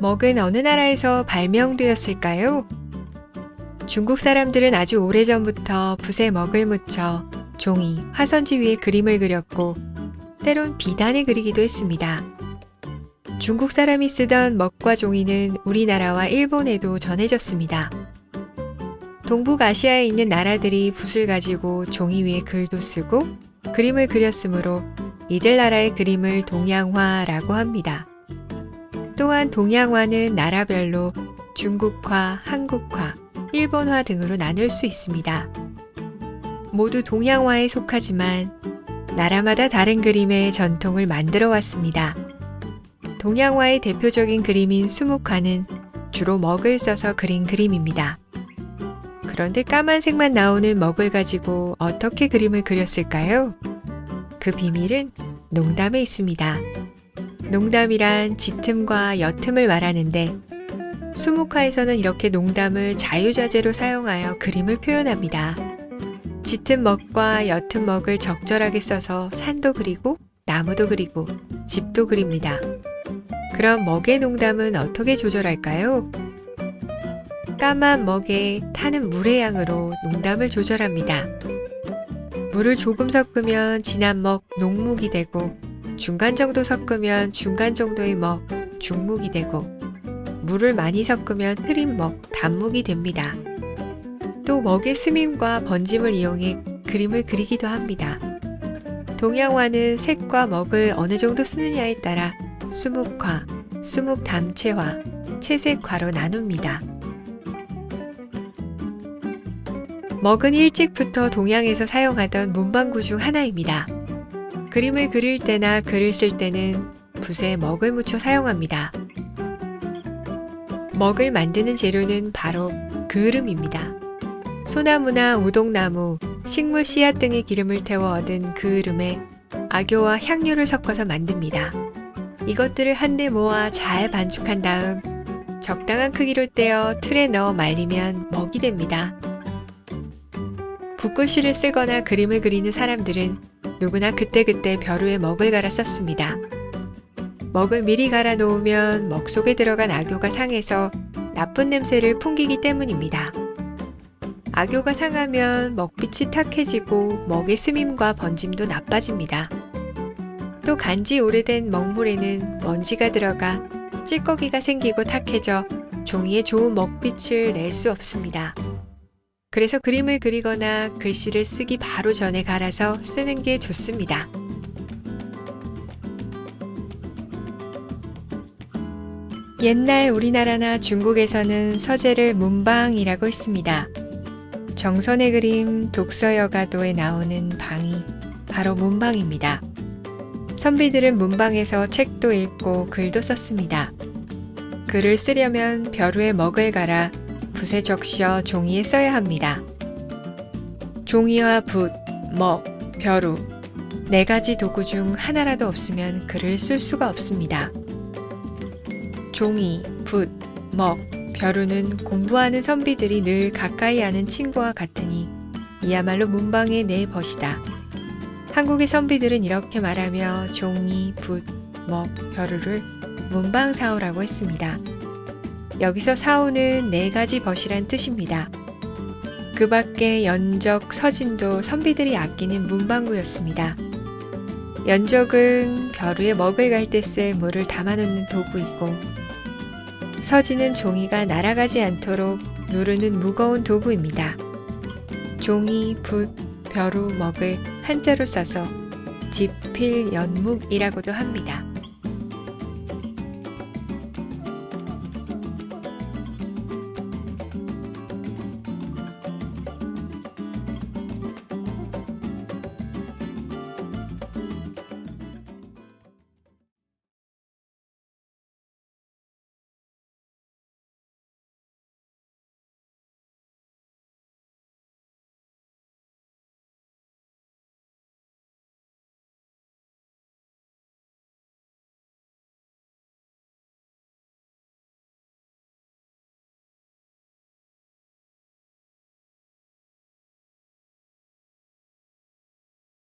먹은 어느 나라에서 발명되었을까요? 중국 사람들은 아주 오래전부터 붓에 먹을 묻혀 종이, 화선지 위에 그림을 그렸고 때론 비단에 그리기도 했습니다. 중국 사람이 쓰던 먹과 종이는 우리나라와 일본에도 전해졌습니다. 동북아시아에 있는 나라들이 붓을 가지고 종이 위에 글도 쓰고 그림을 그렸으므로 이들 나라의 그림을 동양화라고 합니다. 또한 동양화는 나라별로 중국화, 한국화, 일본화 등으로 나눌 수 있습니다. 모두 동양화에 속하지만 나라마다 다른 그림의 전통을 만들어 왔습니다. 동양화의 대표적인 그림인 수묵화는 주로 먹을 써서 그린 그림입니다. 그런데 까만색만 나오는 먹을 가지고 어떻게 그림을 그렸을까요? 그 비밀은 농담에 있습니다. 농담이란 짙음과 옅음을 말하는데 수묵화에서는 이렇게 농담을 자유자재로 사용하여 그림을 표현합니다. 짙은 먹과 옅은 먹을 적절하게 써서 산도 그리고 나무도 그리고 집도 그립니다. 그럼 먹의 농담은 어떻게 조절할까요? 까만 먹에 타는 물의 양으로 농담을 조절합니다. 물을 조금 섞으면 진한 먹 농묵이 되고 중간 정도 섞으면 중간 정도의 먹 중묵이 되고 물을 많이 섞으면 흐린 먹 단묵이 됩니다. 또 먹의 스밈과 번짐을 이용해 그림을 그리기도 합니다. 동양화는 색과 먹을 어느 정도 쓰느냐에 따라 수묵화, 수묵담채화, 채색화로 나눕니다. 먹은 일찍부터 동양에서 사용하던 문방구 중 하나입니다. 그림을 그릴 때나 글을 쓸 때는 붓에 먹을 묻혀 사용합니다. 먹을 만드는 재료는 바로 그을음입니다. 소나무나 우동나무, 식물 씨앗 등의 기름을 태워 얻은 그을음에 악효와 향료를 섞어서 만듭니다. 이것들을 한데 모아 잘 반죽한 다음 적당한 크기로 떼어 틀에 넣어 말리면 먹이 됩니다. 붓글씨를 쓰거나 그림을 그리는 사람들은 누구나 그때그때 벼루에 먹을 갈아 썼습니다. 먹을 미리 갈아 놓으면 먹 속에 들어간 악효가 상해서 나쁜 냄새를 풍기기 때문입니다. 악효가 상하면 먹빛이 탁해지고 먹의 스밈과 번짐도 나빠집니다. 또 간지 오래된 먹물에는 먼지가 들어가 찌꺼기가 생기고 탁해져 종이에 좋은 먹빛을 낼 수 없습니다. 그래서 그림을 그리거나 글씨를 쓰기 바로 전에 갈아서 쓰는 게 좋습니다. 옛날 우리나라나 중국에서는 서재를 문방이라고 했습니다. 정선의 그림 독서여가도에 나오는 방이 바로 문방입니다. 선비들은 문방에서 책도 읽고 글도 썼습니다. 글을 쓰려면 벼루에 먹을 갈아 붓에 적셔 종이에 써야 합니다. 종이와 붓, 먹, 벼루 네 가지 도구 중 하나라도 없으면 글을 쓸 수가 없습니다. 종이, 붓, 먹, 벼루는 공부하는 선비들이 늘 가까이 하는 친구와 같으니 이야말로 문방의 네 벗이다. 한국의 선비들은 이렇게 말하며 종이, 붓, 먹, 벼루를 문방사오라고 했습니다. 여기서 사오는 네 가지 벗이란 뜻입니다. 그 밖에 연적, 서진도 선비들이 아끼는 문방구였습니다. 연적은 벼루에 먹을 갈 때 쓸 물을 담아놓는 도구이고, 서진은 종이가 날아가지 않도록 누르는 무거운 도구입니다. 종이, 붓, 벼루, 먹을 한자로 써서 지필 연묵이라고도 합니다.